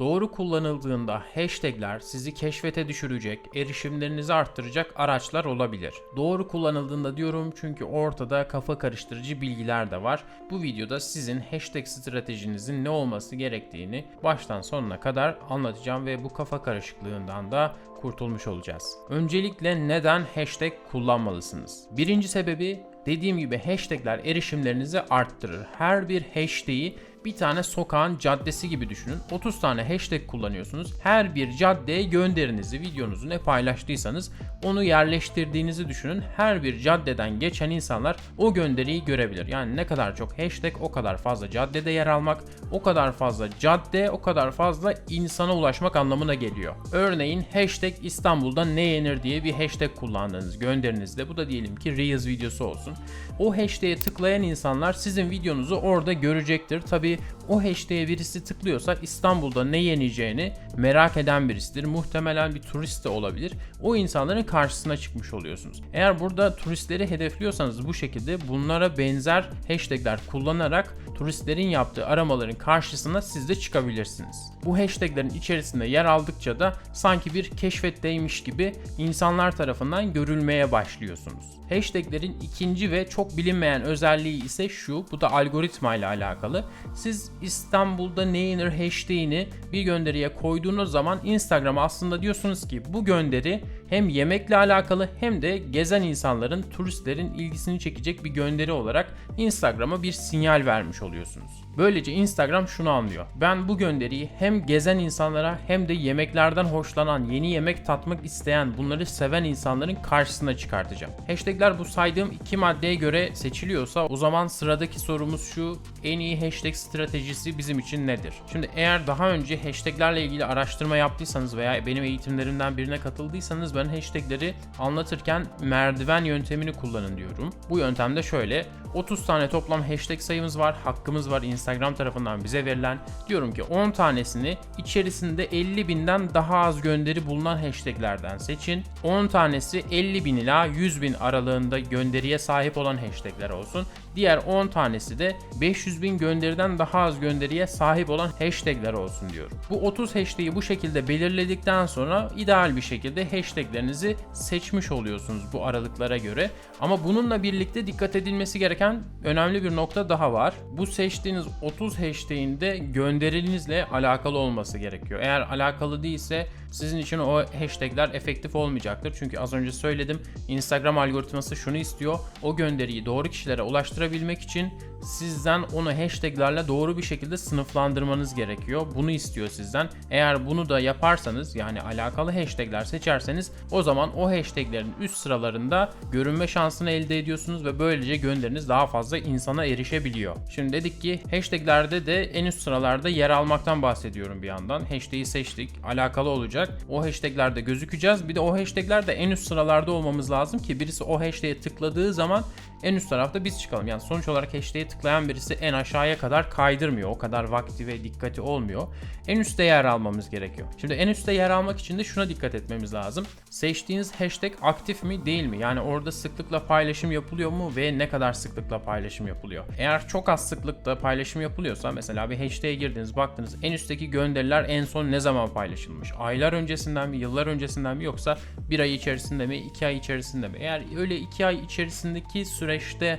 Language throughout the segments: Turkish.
Doğru kullanıldığında hashtagler sizi keşfete düşürecek, erişimlerinizi arttıracak araçlar olabilir. Doğru kullanıldığında diyorum çünkü ortada kafa karıştırıcı bilgiler de var. Bu videoda sizin hashtag stratejinizin ne olması gerektiğini baştan sonuna kadar anlatacağım ve bu kafa karışıklığından da kurtulmuş olacağız. Öncelikle neden hashtag kullanmalısınız? Birinci sebebi dediğim gibi hashtagler erişimlerinizi arttırır. Her bir hashtag'i bir tane sokağın caddesi gibi düşünün. 30 tane hashtag kullanıyorsunuz. Her bir caddeye gönderinizi, videonuzu ne paylaştıysanız onu yerleştirdiğinizi düşünün. Her bir caddeden geçen insanlar o gönderiyi görebilir. Yani ne kadar çok hashtag o kadar fazla caddede yer almak, o kadar fazla cadde, o kadar fazla insana ulaşmak anlamına geliyor. Örneğin hashtag İstanbul'da ne yenir diye bir hashtag kullandığınız gönderinizde bu da diyelim ki Reels videosu olsun. O hashtag'e tıklayan insanlar sizin videonuzu orada görecektir. Tabi Discovery o hashtag'e birisi tıklıyorsa İstanbul'da ne yeneceğini merak eden birisidir. Muhtemelen bir turist de olabilir. O insanların karşısına çıkmış oluyorsunuz. Eğer burada turistleri hedefliyorsanız bu şekilde bunlara benzer hashtagler kullanarak turistlerin yaptığı aramaların karşısına siz de çıkabilirsiniz. Bu hashtaglerin içerisinde yer aldıkça da sanki bir keşfetteymiş gibi insanlar tarafından görülmeye başlıyorsunuz. Hashtaglerin ikinci ve çok bilinmeyen özelliği ise şu, bu da algoritma ile alakalı. Siz İstanbul'da ne yenir hashtag'ini bir gönderiye koyduğunuz zaman Instagram'a aslında diyorsunuz ki bu gönderi hem yemekle alakalı hem de gezen insanların, turistlerin ilgisini çekecek bir gönderi olarak Instagram'a bir sinyal vermiş oluyorsunuz. Böylece Instagram şunu anlıyor. Ben bu gönderiyi hem gezen insanlara hem de yemeklerden hoşlanan, yeni yemek tatmak isteyen, bunları seven insanların karşısına çıkartacağım. Hashtagler bu saydığım iki maddeye göre seçiliyorsa o zaman sıradaki sorumuz şu. En iyi hashtag stratejisi bizim için nedir? Şimdi eğer daha önce hashtaglerle ilgili araştırma yaptıysanız veya benim eğitimlerimden birine katıldıysanız ben hashtagleri anlatırken merdiven yöntemini kullanın diyorum. Bu yöntemde şöyle 30 tane toplam hashtag sayımız var, hakkımız var Instagram tarafından bize verilen. Diyorum ki 10 tanesini içerisinde 50 binden daha az gönderi bulunan hashtaglerden seçin. 10 tanesi 50 bin ila 100 bin aralığında gönderiye sahip olan hashtagler olsun. Diğer 10 tanesi de 500 bin gönderiden daha az gönderiye sahip olan hashtagler olsun diyorum. Bu 30 hashtag'i bu şekilde belirledikten sonra ideal bir şekilde hashtaglerinizi seçmiş oluyorsunuz bu aralıklara göre. Ama bununla birlikte dikkat edilmesi gereken önemli bir nokta daha var. Bu seçtiğiniz 30 hashtag'in de gönderinizle alakalı olması gerekiyor. Eğer alakalı değilse sizin için o hashtagler efektif olmayacaktır. Çünkü az önce söyledim Instagram algoritması şunu istiyor. O gönderiyi doğru kişilere ulaştırabilmek için sizden onu hashtaglerle doğru bir şekilde sınıflandırmanız gerekiyor. Bunu istiyor sizden. Eğer bunu da yaparsanız yani alakalı hashtagler seçerseniz o zaman o hashtaglerin üst sıralarında görünme şansını elde ediyorsunuz ve böylece gönderiniz daha fazla insana erişebiliyor. Şimdi dedik ki hashtaglerde de en üst sıralarda yer almaktan bahsediyorum bir yandan. Hashtag'i seçtik. Alakalı olacak. O hashtaglerde gözükeceğiz. Bir de o hashtaglerde en üst sıralarda olmamız lazım ki birisi o hashtag'e tıkladığı zaman en üst tarafta biz çıkalım. Yani sonuç olarak hashtag'e tıklayan birisi en aşağıya kadar kaydırmıyor. O kadar vakti ve dikkati olmuyor. En üstte yer almamız gerekiyor. Şimdi en üstte yer almak için de şuna dikkat etmemiz lazım. Seçtiğiniz hashtag aktif mi değil mi? Yani orada sıklıkla paylaşım yapılıyor mu ve ne kadar sıklıkla paylaşım yapılıyor? Eğer çok az sıklıkla paylaşım yapılıyorsa mesela bir hashtag'e girdiniz baktınız en üstteki gönderiler en son ne zaman paylaşılmış? Aylar öncesinden mi, yıllar öncesinden mi yoksa bir ay içerisinde mi, iki ay içerisinde mi? Eğer öyle iki ay içerisindeki süreçte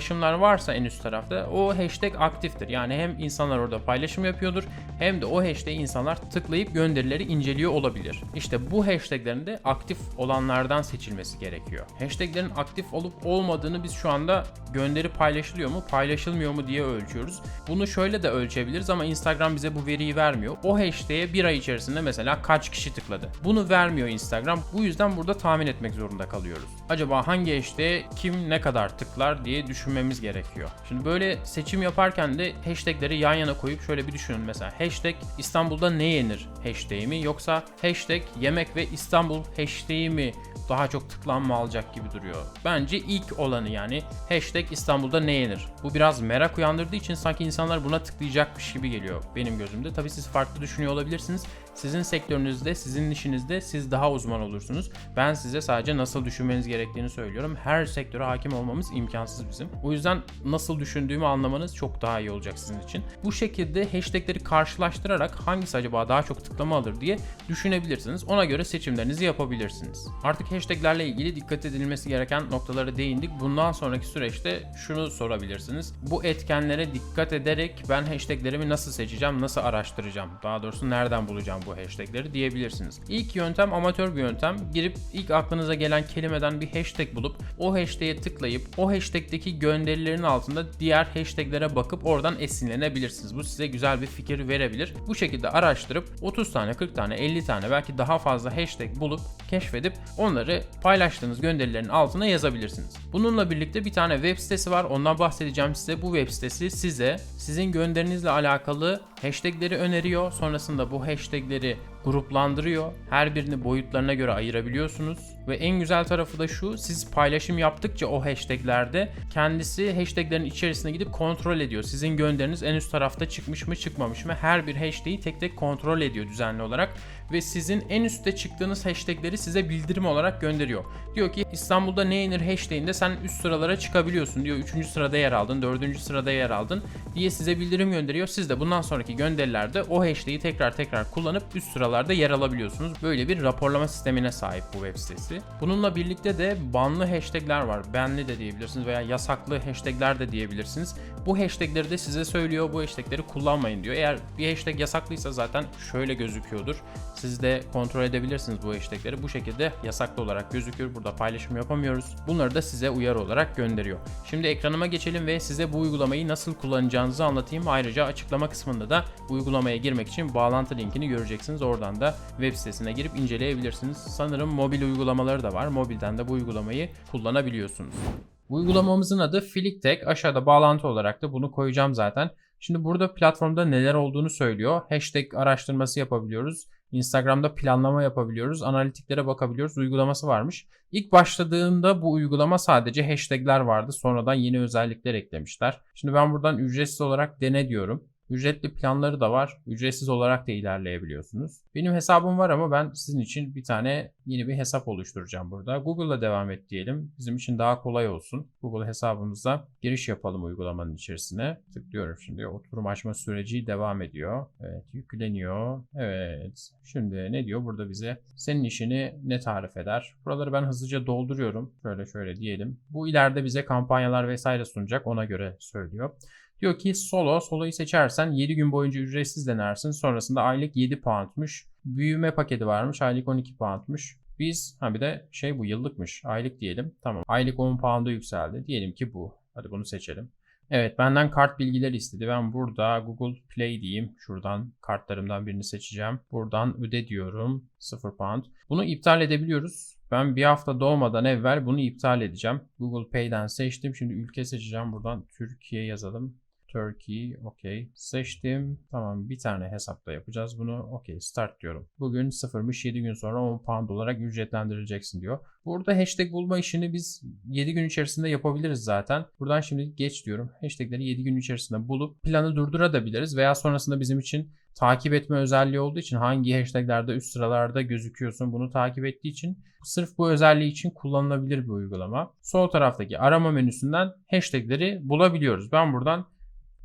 paylaşımlar varsa en üst tarafta o hashtag aktiftir. Yani hem insanlar orada paylaşım yapıyordur hem de o hashtag insanlar tıklayıp gönderileri inceliyor olabilir. İşte bu hashtaglerin de aktif olanlardan seçilmesi gerekiyor. Hashtaglerin aktif olup olmadığını biz şu anda gönderi paylaşılıyor mu paylaşılmıyor mu diye ölçüyoruz. Bunu şöyle de ölçebiliriz ama Instagram bize bu veriyi vermiyor. O hashtag'e bir ay içerisinde mesela kaç kişi tıkladı? Bunu vermiyor Instagram. Bu yüzden burada tahmin etmek zorunda kalıyoruz. Acaba hangi hashtag'e kim ne kadar tıklar diye düşünmemiz gerekiyor. Şimdi böyle seçim yaparken de hashtagleri yan yana koyup şöyle bir düşünün mesela hashtag İstanbul'da ne yenir hashtag'i mi yoksa hashtag yemek ve İstanbul hashtag'i mi daha çok tıklanma alacak gibi duruyor. Bence ilk olanı yani hashtag İstanbul'da ne yenir. Bu biraz merak uyandırdığı için sanki insanlar buna tıklayacakmış gibi geliyor benim gözümde. Tabii siz farklı düşünüyor olabilirsiniz. Sizin sektörünüzde, sizin işinizde siz daha uzman olursunuz. Ben size sadece nasıl düşünmeniz gerektiğini söylüyorum. Her sektöre hakim olmamız imkansız bizim. O yüzden nasıl düşündüğümü anlamanız çok daha iyi olacak sizin için. Bu şekilde hashtagleri karşılaştırarak hangisi acaba daha çok tıklama alır diye düşünebilirsiniz. Ona göre seçimlerinizi yapabilirsiniz. Artık hashtaglerle ilgili dikkat edilmesi gereken noktalara değindik. Bundan sonraki süreçte şunu sorabilirsiniz. Bu etkenlere dikkat ederek ben hashtaglerimi nasıl seçeceğim, nasıl araştıracağım? Daha doğrusu nereden bulacağım bu hashtagleri diyebilirsiniz. İlk yöntem amatör bir yöntem. Girip ilk aklınıza gelen kelimeden bir hashtag bulup o hashtag'e tıklayıp o hashtag'teki gönderilerin altında diğer hashtaglere bakıp oradan esinlenebilirsiniz. Bu size güzel bir fikir verebilir. Bu şekilde araştırıp 30 tane, 40 tane, 50 tane belki daha fazla hashtag bulup keşfedip onları paylaştığınız gönderilerin altına yazabilirsiniz. Bununla birlikte bir tane web sitesi var. Ondan bahsedeceğim size. Bu web sitesi size sizin gönderinizle alakalı hashtagleri öneriyor. Sonrasında bu hashtagleri gruplandırıyor. Her birini boyutlarına göre ayırabiliyorsunuz. Ve en güzel tarafı da şu, siz paylaşım yaptıkça o hashtaglerde kendisi hashtaglerin içerisine gidip kontrol ediyor. Sizin gönderiniz en üst tarafta çıkmış mı çıkmamış mı her bir hashtag'i tek tek kontrol ediyor düzenli olarak. Ve sizin en üstte çıktığınız hashtagleri size bildirim olarak gönderiyor. Diyor ki İstanbul'da ne yenir hashtag'inde sen üst sıralara çıkabiliyorsun diyor. 3. sırada yer aldın, 4. sırada yer aldın diye size bildirim gönderiyor. Siz de bundan sonraki gönderilerde o hashtag'i tekrar tekrar kullanıp üst sıralarda yer alabiliyorsunuz. Böyle bir raporlama sistemine sahip bu web sitesi. Bununla birlikte de banlı hashtagler var. Benli de diyebilirsiniz veya yasaklı hashtagler de diyebilirsiniz. Bu hashtagleri de size söylüyor. Bu hashtagleri kullanmayın diyor. Eğer bir hashtag yasaklıysa zaten şöyle gözüküyordur. Siz de kontrol edebilirsiniz bu hashtagleri. Bu şekilde yasaklı olarak gözüküyor. Burada paylaşım yapamıyoruz. Bunları da size uyarı olarak gönderiyor. Şimdi ekranıma geçelim ve size bu uygulamayı nasıl kullanacağınızı anlatayım. Ayrıca açıklama kısmında da uygulamaya girmek için bağlantı linkini göreceksiniz. Oradan da web sitesine girip inceleyebilirsiniz. Sanırım mobil uygulamaları da var. Mobilden de bu uygulamayı kullanabiliyorsunuz. Uygulamamızın adı Flicktek. Aşağıda bağlantı olarak da bunu koyacağım zaten. Şimdi burada platformda neler olduğunu söylüyor. Hashtag araştırması yapabiliyoruz. Instagram'da planlama yapabiliyoruz. Analitiklere bakabiliyoruz. Uygulaması varmış. İlk başladığında bu uygulama sadece hashtagler vardı. Sonradan yeni özellikler eklemişler. Şimdi ben buradan ücretsiz olarak dene diyorum. Ücretli planları da var. Ücretsiz olarak da ilerleyebiliyorsunuz. Benim hesabım var ama ben sizin için bir tane yeni bir hesap oluşturacağım burada. Google'la devam et diyelim. Bizim için daha kolay olsun. Google hesabımıza giriş yapalım uygulamanın içerisine. Tıklıyorum şimdi. Oturum açma süreci devam ediyor. Evet yükleniyor. Evet. Şimdi ne diyor burada bize? Senin işini ne tarif eder? Buraları ben hızlıca dolduruyorum. Şöyle şöyle diyelim. Bu ileride bize kampanyalar vesaire sunacak. Ona göre söylüyor. Diyor ki solo, soloyu seçersen 7 gün boyunca ücretsiz denersin. Sonrasında aylık 7 poundmuş. Büyüme paketi varmış. Aylık 12 poundmuş. Biz ha bir de şey bu yıllıkmış. Aylık diyelim. Tamam. Aylık 10 pound'a yükseldi. Diyelim ki bu. Hadi bunu seçelim. Evet benden kart bilgileri istedi. Ben burada Google Play diyeyim. Şuradan kartlarımdan birini seçeceğim. Buradan öde diyorum. 0 pound. Bunu iptal edebiliyoruz. Ben bir hafta doğmadan evvel bunu iptal edeceğim. Google Pay'den seçtim. Şimdi ülke seçeceğim. Buradan Türkiye yazalım. Turkey, okey. Seçtim. Tamam bir tane hesapta yapacağız bunu. Okey start diyorum. Bugün sıfırmış 7 gün sonra 10 pound olarak ücretlendirileceksin diyor. Burada hashtag bulma işini biz 7 gün içerisinde yapabiliriz zaten. Buradan şimdi geç diyorum. Hashtagleri 7 gün içerisinde bulup planı durdurabiliriz veya sonrasında bizim için takip etme özelliği olduğu için hangi hashtaglerde üst sıralarda gözüküyorsun bunu takip ettiği için sırf bu özelliği için kullanılabilir bir uygulama. Sol taraftaki arama menüsünden hashtagleri bulabiliyoruz. Ben buradan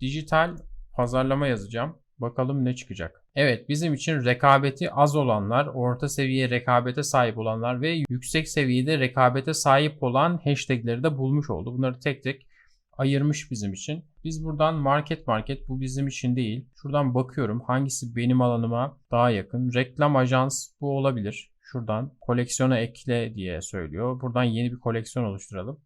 dijital pazarlama yazacağım. Bakalım ne çıkacak. Evet bizim için rekabeti az olanlar, orta seviye rekabete sahip olanlar ve yüksek seviyede rekabete sahip olan hashtagleri de bulmuş oldu. Bunları tek tek ayırmış bizim için. Biz buradan market market bu bizim için değil. Şuradan bakıyorum hangisi benim alanıma daha yakın. Reklam ajans bu olabilir. Şuradan koleksiyona ekle diye söylüyor. Buradan yeni bir koleksiyon oluşturalım.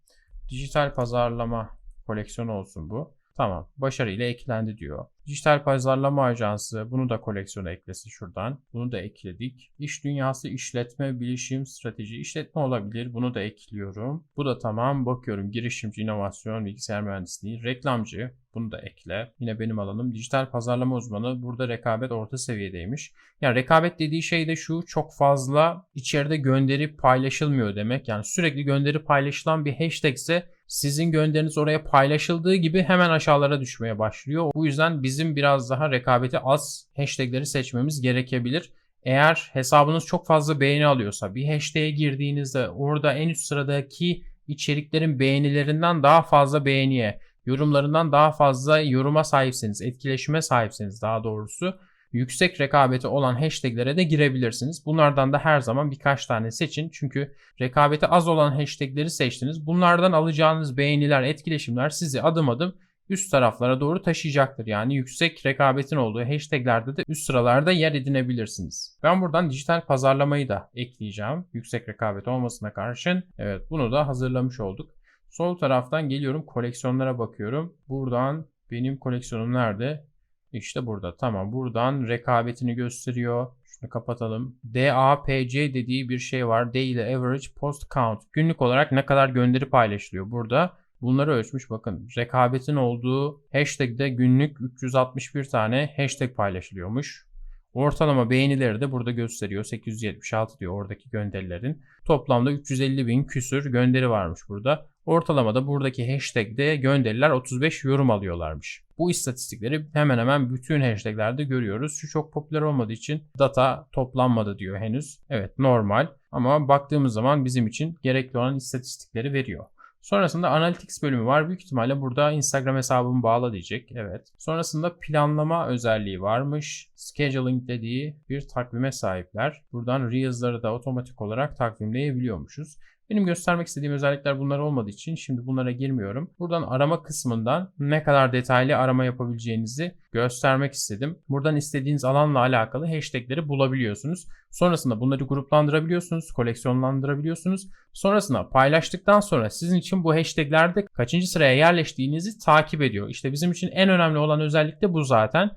Dijital pazarlama koleksiyonu olsun bu. Tamam. Başarıyla eklendi diyor. Dijital pazarlama ajansı bunu da koleksiyona eklesin şuradan. Bunu da ekledik. İş dünyası işletme, bilişim, strateji, işletme olabilir. Bunu da ekliyorum. Bu da tamam. Bakıyorum girişimci, inovasyon, bilgisayar mühendisliği, reklamcı. Bunu da ekle. Yine benim alanım. Dijital pazarlama uzmanı. Burada rekabet orta seviyedeymiş. Yani rekabet dediği şey de şu çok fazla içeride gönderi paylaşılmıyor demek. Yani sürekli gönderi paylaşılan bir hashtag ise sizin gönderiniz oraya paylaşıldığı gibi hemen aşağılara düşmeye başlıyor. Bu yüzden bizim biraz daha rekabeti az hashtagleri seçmemiz gerekebilir. Eğer hesabınız çok fazla beğeni alıyorsa bir hashtag'e girdiğinizde orada en üst sıradaki içeriklerin beğenilerinden daha fazla beğeniye, yorumlarından daha fazla yoruma sahipseniz, etkileşime sahipseniz daha doğrusu yüksek rekabeti olan hashtaglere de girebilirsiniz. Bunlardan da her zaman birkaç tane seçin. Çünkü rekabeti az olan hashtagleri seçtiniz. Bunlardan alacağınız beğeniler, etkileşimler sizi adım adım üst taraflara doğru taşıyacaktır. Yani yüksek rekabetin olduğu hashtaglerde de üst sıralarda yer edinebilirsiniz. Ben buradan dijital pazarlamayı da ekleyeceğim. Yüksek rekabet olmasına karşın. Evet bunu da hazırlamış olduk. Sol taraftan geliyorum koleksiyonlara bakıyorum. Buradan benim koleksiyonum nerede? İşte burada. Tamam. Buradan rekabetini gösteriyor. Şunu kapatalım. DAPC dediği bir şey var. Daily Average Post Count. Günlük olarak ne kadar gönderi paylaşılıyor burada. Bunları ölçmüş. Bakın rekabetin olduğu hashtag'de günlük 361 tane hashtag paylaşılıyormuş. Ortalama beğenileri de burada gösteriyor. 876 diyor oradaki gönderilerin. Toplamda 350 bin küsür gönderi varmış burada. Ortalamada buradaki hashtag'de gönderiler 35 yorum alıyorlarmış. Bu istatistikleri hemen hemen bütün hashtaglerde görüyoruz. Şu çok popüler olmadığı için data toplanmadı diyor henüz. Evet normal ama baktığımız zaman bizim için gerekli olan istatistikleri veriyor. Sonrasında Analytics bölümü var. Büyük ihtimalle burada Instagram hesabımı bağla diyecek. Evet. Sonrasında planlama özelliği varmış. Scheduling dediği bir takvime sahipler. Buradan Reels'ları da otomatik olarak takvimleyebiliyormuşuz. Benim göstermek istediğim özellikler bunlar olmadığı için şimdi bunlara girmiyorum. Buradan arama kısmından ne kadar detaylı arama yapabileceğinizi göstermek istedim. Buradan istediğiniz alanla alakalı hashtagleri bulabiliyorsunuz. Sonrasında bunları gruplandırabiliyorsunuz, koleksiyonlandırabiliyorsunuz. Sonrasında paylaştıktan sonra sizin için bu hashtaglerde kaçıncı sıraya yerleştiğinizi takip ediyor. İşte bizim için en önemli olan özellik de bu zaten.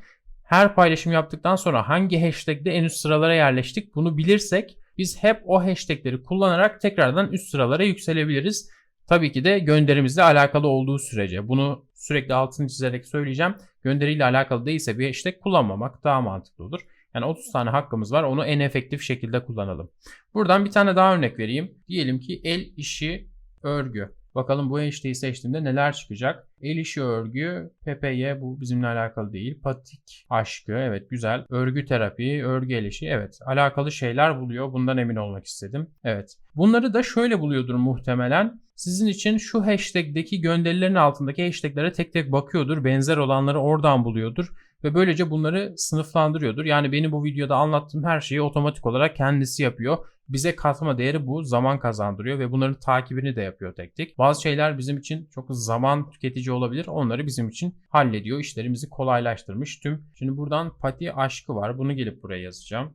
Her paylaşım yaptıktan sonra hangi hashtagde en üst sıralara yerleştik bunu bilirsek biz hep o hashtagleri kullanarak tekrardan üst sıralara yükselebiliriz. Tabii ki de gönderimizle alakalı olduğu sürece. Bunu sürekli altını çizerek söyleyeceğim. Gönderiyle alakalı değilse bir hashtag kullanmamak daha mantıklı olur. Yani 30 tane hakkımız var. Onu en efektif şekilde kullanalım. Buradan bir tane daha örnek vereyim. Diyelim ki el işi örgü. Bakalım bu hashtag'i seçtiğimde neler çıkacak. El işi örgü, PPY bu bizimle alakalı değil. Patik aşkı evet güzel. Örgü terapi, örgü el işi evet alakalı şeyler buluyor. Bundan emin olmak istedim. Evet. Bunları da şöyle buluyordur muhtemelen. Sizin için şu hashtag'deki gönderilerin altındaki hashtaglere tek tek bakıyordur. Benzer olanları oradan buluyordur ve böylece bunları sınıflandırıyordur. Yani benim bu videoda anlattığım her şeyi otomatik olarak kendisi yapıyor. Bize katma değeri bu zaman kazandırıyor ve bunların takibini de yapıyor tek tek. Bazı şeyler bizim için çok zaman tüketici olabilir. Onları bizim için hallediyor. İşlerimizi kolaylaştırmış tüm. Şimdi buradan pati aşkı var. Bunu gelip buraya yazacağım.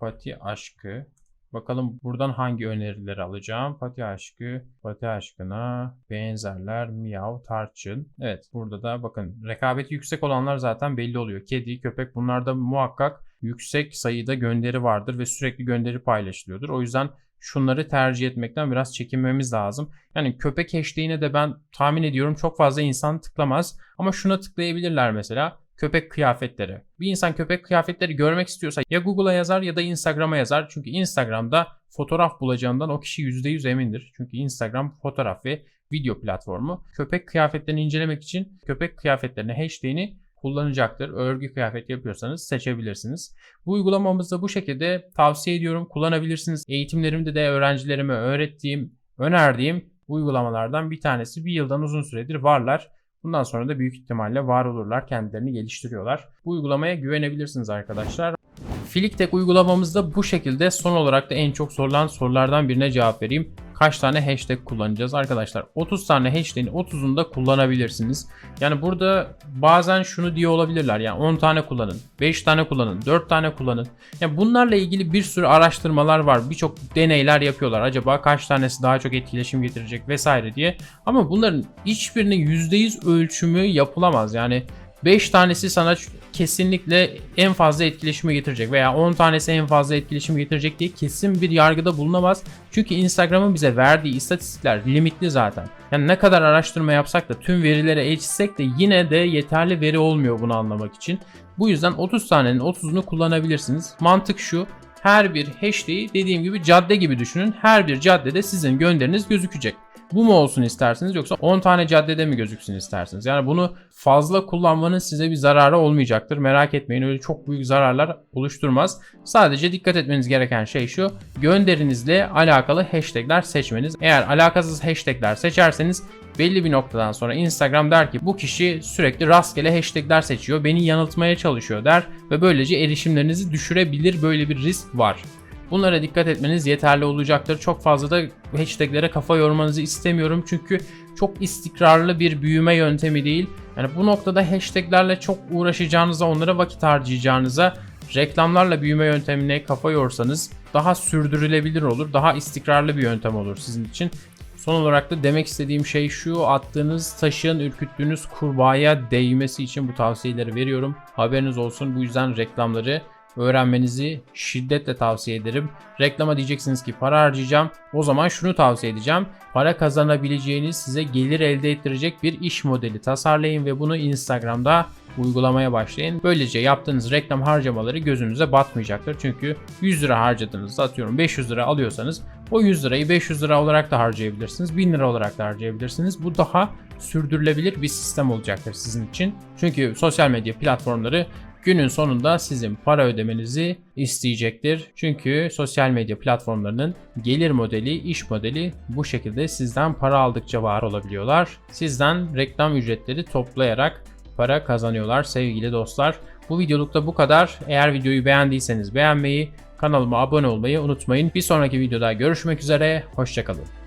Pati aşkı. Bakalım buradan hangi önerileri alacağım. Pati aşkı, pati aşkına, benzerler, miyav, tarçın. Evet burada da bakın rekabeti yüksek olanlar zaten belli oluyor. Kedi, köpek bunlarda muhakkak yüksek sayıda gönderi vardır ve sürekli gönderi paylaşılıyordur. O yüzden şunları tercih etmekten biraz çekinmemiz lazım. Yani köpek hashtag'ine de ben tahmin ediyorum çok fazla insan tıklamaz. Ama şuna tıklayabilirler mesela köpek kıyafetleri. Bir insan köpek kıyafetleri görmek istiyorsa ya Google'a yazar ya da Instagram'a yazar. Çünkü Instagram'da fotoğraf bulacağından o kişi %100 emindir. Çünkü Instagram fotoğraf ve video platformu. Köpek kıyafetlerini incelemek için köpek kıyafetlerine hashtag'ini kullanacaktır. Örgü kıyafet yapıyorsanız seçebilirsiniz. Bu uygulamamızda bu şekilde tavsiye ediyorum. Kullanabilirsiniz. Eğitimlerimde de öğrencilerime öğrettiğim, önerdiğim uygulamalardan bir tanesi. Bir yıldan uzun süredir varlar. Bundan sonra da büyük ihtimalle var olurlar. Kendilerini geliştiriyorlar. Bu uygulamaya güvenebilirsiniz arkadaşlar. Filiktek uygulamamızda bu şekilde son olarak da en çok sorulan sorulardan birine cevap vereyim. Kaç tane hashtag kullanacağız arkadaşlar? 30 tane hashtag'in 30'unu da kullanabilirsiniz. Yani burada bazen şunu diye olabilirler. Yani 10 tane kullanın, 5 tane kullanın, 4 tane kullanın. Yani bunlarla ilgili bir sürü araştırmalar var. Birçok deneyler yapıyorlar. Acaba kaç tanesi daha çok etkileşim getirecek vesaire diye. Ama bunların hiçbirinin %100 ölçümü yapılamaz. Yani 5 tanesi sana kesinlikle en fazla etkileşimi getirecek veya 10 tanesi en fazla etkileşimi getirecek diye kesin bir yargıda bulunamaz. Çünkü Instagram'ın bize verdiği istatistikler limitli zaten. Yani ne kadar araştırma yapsak da tüm verilere erişsek de yine de yeterli veri olmuyor bunu anlamak için. Bu yüzden 30 tanenin 30'unu kullanabilirsiniz. Mantık şu. Her bir hashtag'i dediğim gibi cadde gibi düşünün. Her bir caddede sizin gönderiniz gözükecek. Bu mu olsun istersiniz yoksa 10 tane caddede mi gözüksün istersiniz? Yani bunu fazla kullanmanın size bir zararı olmayacaktır. Merak etmeyin öyle çok büyük zararlar oluşturmaz. Sadece dikkat etmeniz gereken şey şu. Gönderinizle alakalı hashtagler seçmeniz. Eğer alakasız hashtagler seçerseniz belli bir noktadan sonra Instagram der ki bu kişi sürekli rastgele hashtagler seçiyor. Beni yanıltmaya çalışıyor der ve böylece erişimlerinizi düşürebilir. Böyle bir risk var. Bunlara dikkat etmeniz yeterli olacaktır. Çok fazla da hashtaglere kafa yormanızı istemiyorum. Çünkü çok istikrarlı bir büyüme yöntemi değil. Yani bu noktada hashtaglerle çok uğraşacağınıza, onlara vakit harcayacağınıza reklamlarla büyüme yöntemine kafa yorsanız daha sürdürülebilir olur. Daha istikrarlı bir yöntem olur sizin için. Son olarak da demek istediğim şey şu attığınız taşın ürküttüğünüz kurbağaya değmesi için bu tavsiyeleri veriyorum. Haberiniz olsun bu yüzden reklamları öğrenmenizi şiddetle tavsiye ederim. Reklama diyeceksiniz ki para harcayacağım. O zaman şunu tavsiye edeceğim. Para kazanabileceğiniz size gelir elde ettirecek bir iş modeli tasarlayın ve bunu Instagram'da uygulamaya başlayın. Böylece yaptığınız reklam harcamaları gözünüze batmayacaktır. Çünkü 100 lira harcadığınızda atıyorum 500 lira alıyorsanız o 100 lirayı 500 lira olarak da harcayabilirsiniz. 1000 lira olarak da harcayabilirsiniz. Bu daha sürdürülebilir bir sistem olacaktır sizin için. Çünkü sosyal medya platformları günün sonunda sizin para ödemenizi isteyecektir. Çünkü sosyal medya platformlarının gelir modeli, iş modeli bu şekilde sizden para aldıkça var olabiliyorlar. Sizden reklam ücretleri toplayarak para kazanıyorlar sevgili dostlar. Bu videolukta bu kadar. Eğer videoyu beğendiyseniz beğenmeyi, kanalıma abone olmayı unutmayın. Bir sonraki videoda görüşmek üzere. Hoşçakalın.